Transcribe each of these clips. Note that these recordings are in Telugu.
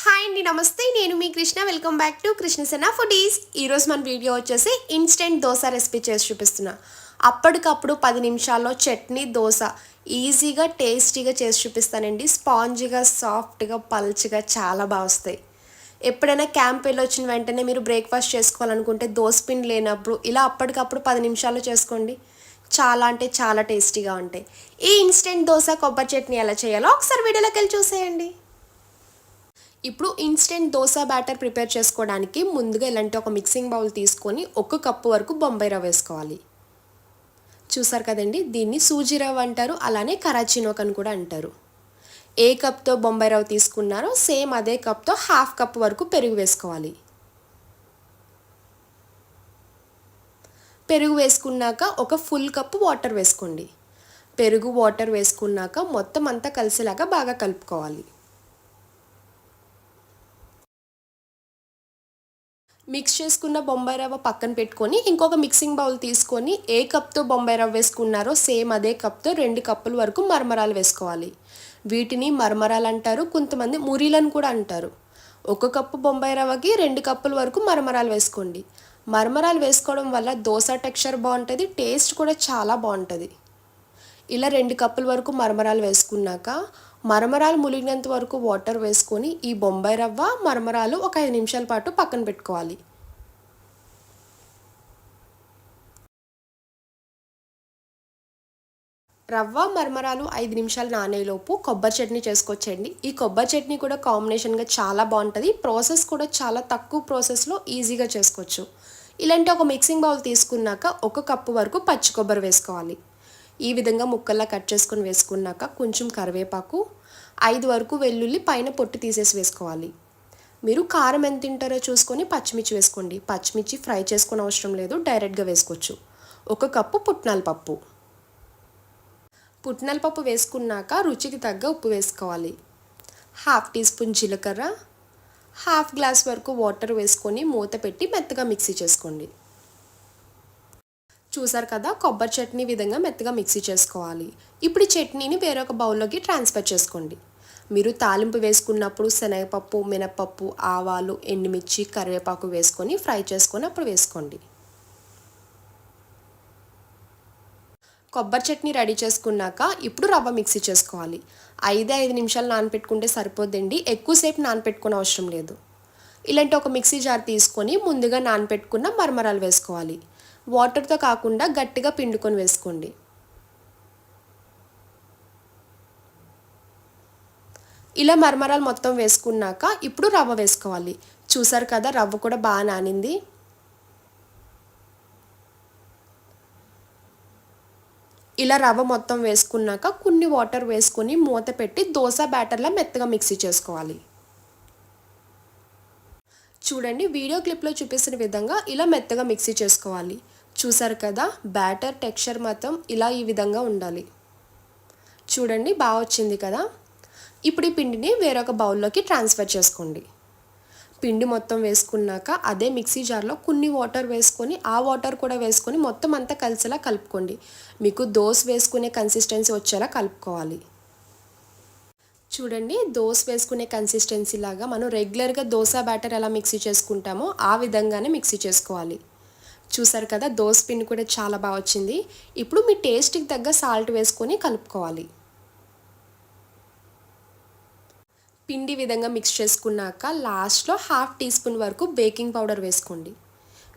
హాయ్ అండి నమస్తే. నేను మీ Krishna. Welcome back to Krishnasena foodies ఈరోజు మన వీడియో వచ్చేసి ఇన్స్టెంట్ దోశ రెసిపీ చేసి చూపిస్తున్నా. అప్పటికప్పుడు పది నిమిషాల్లో చట్నీ దోశ. ఈజీగా టేస్టీగా చేసి చూపిస్తానండి. స్పాంజీగా సాఫ్ట్గా పల్చగా చాలా బాగా వస్తాయి. ఎప్పుడైనా క్యాంప్ వెళ్ళి వచ్చిన వెంటనే మీరు బ్రేక్ఫాస్ట్ చేసుకోవాలనుకుంటే దోశ పిండి లేనప్పుడు ఇలా అప్పటికప్పుడు పది నిమిషాల్లో చేసుకోండి. చాలా అంటే చాలా టేస్టీగా ఉంటాయి. ఈ ఇన్స్టెంట్ దోశ కొబ్బరి చట్నీ ఎలా చేయాలో ఒకసారి వీడియోలోకి వెళ్ళి చూసేయండి. ఇప్పుడు ఇన్స్టెంట్ దోశ బ్యాటర్ ప్రిపేర్ చేసుకోవడానికి ముందుగా ఇలాంటి ఒక మిక్సింగ్ బౌల్ తీసుకొని ఒక కప్పు వరకు బొంబాయి రవ్వ వేసుకోవాలి. చూసారు కదండి? దీన్ని సూజీ రవ్వ అంటారు అలానే కరాచీనోక్ అని కూడా అంటారు. ఏ కప్తో బొంబాయి రవ్వ తీసుకున్నారో సేమ్ అదే కప్తో హాఫ్ కప్ వరకు పెరుగు వేసుకోవాలి. పెరుగు వేసుకున్నాక ఒక ఫుల్ కప్పు వాటర్ వేసుకోండి. పెరుగు వాటర్ వేసుకున్నాక మొత్తం అంతా కలిసేలాగా బాగా కలుపుకోవాలి. మిక్స్ చేసుకున్న బొంబాయి రవ్వ పక్కన పెట్టుకొని ఇంకొక మిక్సింగ్ బౌల్ తీసుకొని ఏ కప్తో బొంబాయి రవ్వ వేసుకున్నారో సేమ్ అదే కప్తో రెండు కప్పుల వరకు మరమరాలు వేసుకోవాలి. వీటిని మరమరాలు అంటారు కొంతమంది మురీలను కూడా అంటారు. ఒక కప్పు బొంబాయి రవ్వకి రెండు కప్పుల వరకు మరమరాలు వేసుకోండి. మరమరాలు వేసుకోవడం వల్ల దోశ టెక్స్చర్ బాగుంటుంది టేస్ట్ కూడా చాలా బాగుంటుంది. ఇలా రెండు కప్పుల వరకు మరమరాలు వేసుకున్నాక మరమరాలు ములిగినంత వరకు వాటర్ వేసుకొని ఈ బొంబాయి రవ్వ మరమరాలు ఒక ఐదు నిమిషాల పాటు పక్కన పెట్టుకోవాలి. రవ్వ మరమరాలు ఐదు నిమిషాలు నానేలోపు కొబ్బరి చట్నీ చేసుకొచ్చండి. ఈ కొబ్బరి చట్నీ కూడా కాంబినేషన్గా చాలా బాగుంటుంది. ప్రాసెస్ కూడా చాలా తక్కువ ప్రాసెస్లో ఈజీగా చేసుకోవచ్చు. ఇలాంటి ఒక మిక్సింగ్ బౌల్ తీసుకున్నాక ఒక కప్పు వరకు పచ్చి కొబ్బరి వేసుకోవాలి. ఈ విధంగా ముక్కల్లా కట్ చేసుకొని వేసుకున్నాక కొంచెం కరివేపాకు ఐదు వరకు వెల్లుల్లి పైన పొట్టు తీసేసి వేసుకోవాలి. మీరు కారం ఎంత తింటారో చూసుకొని పచ్చిమిర్చి వేసుకోండి. పచ్చిమిర్చి ఫ్రై చేసుకున్న అవసరం లేదు డైరెక్ట్గా వేసుకోవచ్చు. ఒక కప్పు పుట్నాల పప్పు. పుట్నాల పప్పు వేసుకున్నాక రుచికి తగ్గ ఉప్పు వేసుకోవాలి. హాఫ్ టీ స్పూన్ జీలకర్ర హాఫ్ గ్లాస్ వరకు వాటర్ వేసుకొని మూత పెట్టి మెత్తగా మిక్సీ చేసుకోండి. చూసారు కదా కొబ్బరి చట్నీ విధంగా మెత్తగా మిక్సీ చేసుకోవాలి. ఇప్పుడు ఈ చట్నీని వేరొక బౌల్లోకి ట్రాన్స్ఫర్ చేసుకోండి. మీరు తాలింపు వేసుకున్నప్పుడు శనగపప్పు మినపప్పు ఆవాలు ఎండుమిర్చి కరివేపాకు వేసుకొని ఫ్రై చేసుకొని అప్పుడు వేసుకోండి. కొబ్బరి చట్నీ రెడీ చేసుకున్నాక ఇప్పుడు రవ్వ మిక్సీ చేసుకోవాలి. ఐదే ఐదు నిమిషాలు నానపెట్టుకుంటే సరిపోద్దండి. ఎక్కువసేపు నానపెట్టుకునే అవసరం లేదు. ఇలాంటి ఒక మిక్సీ జార్ తీసుకొని ముందుగా నానపెట్టుకున్న మరమరాలు వేసుకోవాలి. వాటర్తో కాకుండా గట్టిగా పిండుకొని వేసుకోండి. ఇలా మరమరాలు మొత్తం వేసుకున్నాక ఇప్పుడు రవ్వ వేసుకోవాలి. చూసారు కదా రవ్వ కూడా బాగా నానింది. ఇలా రవ్వ మొత్తం వేసుకున్నాక కొన్ని వాటర్ వేసుకొని మూత పెట్టి దోశ బ్యాటర్లా మెత్తగా మిక్సీ చేసుకోవాలి. చూడండి వీడియో క్లిప్లో చూపిస్తున్న విధంగా ఇలా మెత్తగా మిక్సీ చేసుకోవాలి. చూసారు కదా? బ్యాటర్ టెక్స్చర్ మాత్రం ఇలా ఈ విధంగా ఉండాలి. చూడండి బాగా వచ్చింది కదా? ఇప్పుడు ఈ పిండిని వేరొక బౌల్లోకి ట్రాన్స్ఫర్ చేసుకోండి. పిండి మొత్తం వేసుకున్నాక అదే మిక్సీ జార్లో కొన్ని వాటర్ వేసుకొని ఆ వాటర్ కూడా వేసుకొని మొత్తం అంతా కలిసేలా కలుపుకోండి. మీకు దోశ వేసుకునే కన్సిస్టెన్సీ వచ్చేలా కలుపుకోవాలి. చూడండి దోశ వేసుకునే కన్సిస్టెన్సీ లాగా మనం రెగ్యులర్గా దోశ బ్యాటర్ ఎలా మిక్సీ చేసుకుంటామో ఆ విధంగానే మిక్సీ చేసుకోవాలి. చూసారు కదా దోశ పిండి కూడా చాలా బాగా వచ్చింది. ఇప్పుడు మీ టేస్ట్కి తగ్గ సాల్ట్ వేసుకొని కలుపుకోవాలి. పిండి విధంగా మిక్స్ చేసుకున్నాక లాస్ట్లో హాఫ్ టీ స్పూన్ వరకు బేకింగ్ పౌడర్ వేసుకోండి.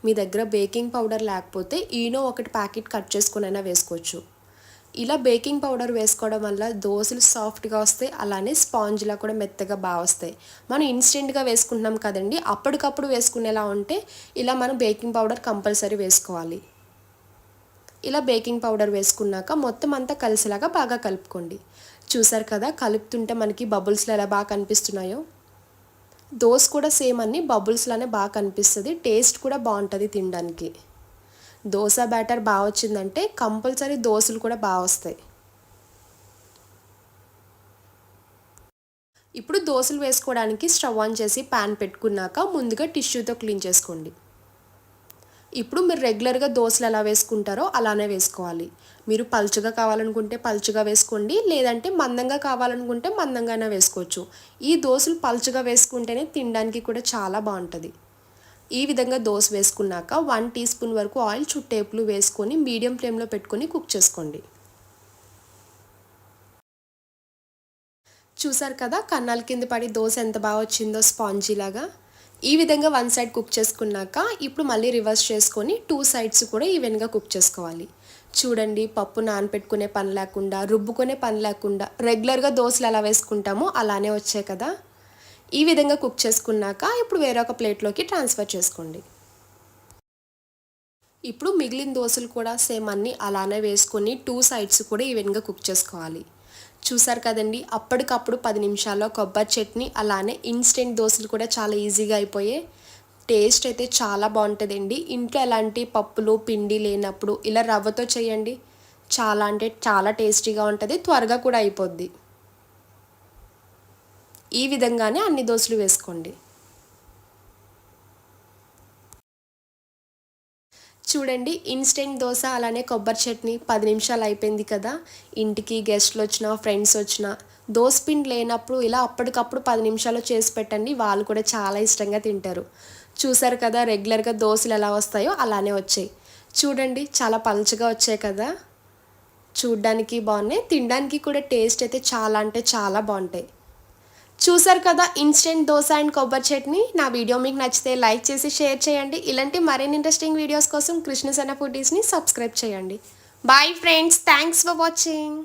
మీ దగ్గర బేకింగ్ పౌడర్ లేకపోతే ఈనో ఒకటి ప్యాకెట్ కట్ చేసుకునైనా వేసుకోవచ్చు. ఇలా బేకింగ్ పౌడర్ వేసుకోవడం వల్ల దోశలు సాఫ్ట్గా వస్తాయి అలానే స్పాంజ్లా కూడా మెత్తగా బాగా వస్తాయి. మనం ఇన్స్టెంట్గా వేసుకుంటున్నాం కదండి అప్పటికప్పుడు వేసుకునేలా ఉంటే ఇలా మనం బేకింగ్ పౌడర్ కంపల్సరీ వేసుకోవాలి. ఇలా బేకింగ్ పౌడర్ వేసుకున్నాక మొత్తం అంతా కలిసేలాగా బాగా కలుపుకోండి. చూసారు కదా కలుపుతుంటే మనకి బబుల్స్లో ఎలా బాగా కనిపిస్తున్నాయో? దోశ కూడా సేమ్ అన్ని బబుల్స్లోనే బాగా కనిపిస్తుంది టేస్ట్ కూడా బాగుంటుంది తినడానికి. దోశ బ్యాటర్ బాగా వచ్చిందంటే కంపల్సరీ దోశలు కూడా బాగా వస్తాయి. ఇప్పుడు దోశలు వేసుకోవడానికి స్టవ్ ఆన్ చేసి ప్యాన్ పెట్టుకున్నాక ముందుగా టిష్యూతో క్లీన్ చేసుకోండి. ఇప్పుడు మీరు రెగ్యులర్గా దోశలు ఎలా వేసుకుంటారో అలానే వేసుకోవాలి. మీరు పలుచగా కావాలనుకుంటే పలుచగా వేసుకోండి లేదంటే మందంగా కావాలనుకుంటే మందంగానే వేసుకోవచ్చు. ఈ దోశలు పలుచగా వేసుకుంటేనే తినడానికి కూడా చాలా బాగుంటుంది. ఈ విధంగా దోశ వేసుకున్నాక వన్ టీ స్పూన్ వరకు ఆయిల్ చుట్టేపులు వేసుకొని మీడియం ఫ్లేమ్లో పెట్టుకొని కుక్ చేసుకోండి. చూసారు కదా కన్నాల కింద పడి దోశ ఎంత బాగా వచ్చిందో స్పాంజీలాగా ఈ విధంగా వన్ సైడ్ కుక్ చేసుకున్నాక ఇప్పుడు మళ్ళీ రివర్స్ చేసుకొని టూ సైడ్స్ కూడా ఈవెన్గా కుక్ చేసుకోవాలి. చూడండి పప్పు నానపెట్టుకునే పని లేకుండా రుబ్బుకునే పని లేకుండా రెగ్యులర్గా దోశలు ఎలా వేసుకుంటామో అలానే వచ్చాయి కదా. ఈ విధంగా కుక్ చేసుకున్నాక ఇప్పుడు వేరొక ప్లేట్లోకి ట్రాన్స్ఫర్ చేసుకోండి. ఇప్పుడు మిగిలిన దోశలు కూడా సేమ్ అన్నీ అలానే వేసుకొని టూ సైడ్స్ కూడా ఈవెన్గా కుక్ చేసుకోవాలి. చూసారు కదండి అప్పటికప్పుడు పది నిమిషాల్లో కొబ్బరి చట్నీ అలానే ఇన్స్టెంట్ దోశలు కూడా చాలా ఈజీగా అయిపోయాయి. టేస్ట్ అయితే చాలా బాగుంటుందండి. ఇంట్లో ఎలాంటి పప్పులు పిండి లేనప్పుడు ఇలా రవ్వతో చేయండి. చాలా అంటే చాలా టేస్టీగా ఉంటుంది త్వరగా కూడా అయిపోద్ది. ఈ విధంగానే అన్ని దోశలు వేసుకోండి. చూడండి ఇన్స్టెంట్ దోశ అలానే కొబ్బరి చట్నీ పది నిమిషాలు అయిపోయింది కదా. ఇంటికి గెస్ట్లు వచ్చినా ఫ్రెండ్స్ వచ్చినా దోశ పిండి లేనప్పుడు ఇలా అప్పటికప్పుడు పది నిమిషాలు చేసి పెట్టండి. వాళ్ళు కూడా చాలా ఇష్టంగా తింటారు. చూసారు కదా రెగ్యులర్గా దోశలు ఎలా వస్తాయో అలానే వచ్చాయి. చూడండి చాలా పలుచగా వచ్చాయి కదా. చూడ్డానికి బాగున్నాయి. తినడానికి కూడా టేస్ట్ అయితే చాలా అంటే చాలా బాగుంటాయి. చూసారు కదా ఇన్స్టెంట్ దోశ అండ్ కొబ్బరి చట్నీ. నా వీడియో మీకు నచ్చితే లైక్ చేసి షేర్ చేయండి. ఇలాంటి మరిన్ని ఇంట్రెస్టింగ్ వీడియోస్ కోసం కృష్ణ సన్న ఫుడీస్ని సబ్స్క్రైబ్ చేయండి. Bye friends thanks for watching